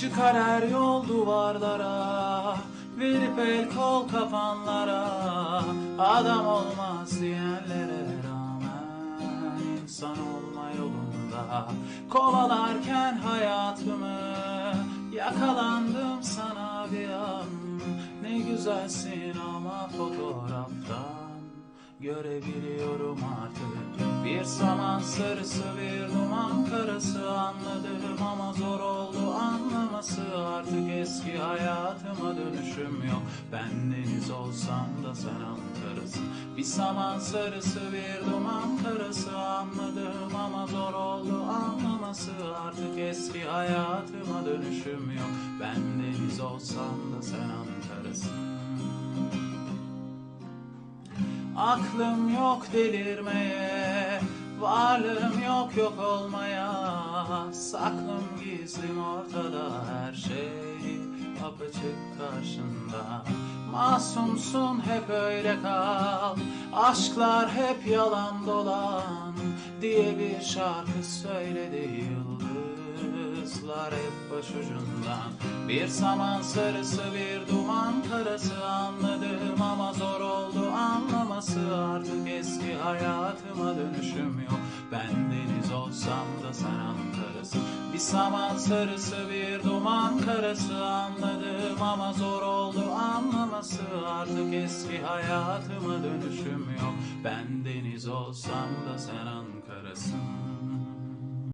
Çıkar her yol duvarlara Verip el kol kapanlara Adam olmaz diyenlere rağmen insan olma yolunda. Kovalarken hayatımı Yakalandım sana bir an. Ne güzelsin ama fotoğraftan Görebiliyorum artık. Bir saman sarısı bir duman karası Anladım ama zor hayatıma dönüşüm yok. Ben deniz olsam da sen Ankara'sın Bir saman sarısı bir duman karası Anladım ama zor oldu anlaması. Artık eski hayatıma dönüşüm yok. Ben deniz olsam da sen Ankara'sın Aklım yok delirmeye Varlığım yok yok olmaya. Saklım gizlim ortada Her şey apaçık karşında. Masumsun hep öyle kal. Aşklar hep yalan dolan Diye bir şarkı söyledi yıldızlar hep başucundan. Bir saman sarısı bir duman karası Anladım ama zor oldu anlaması. Artık eski hayatıma dönüşüm yok. Ben deniz olsam Bir saman sarısı bir duman karası Anladım ama zor oldu anlaması. Artık eski hayatıma dönüşüm yok. Ben deniz olsam da sen Ankara'sın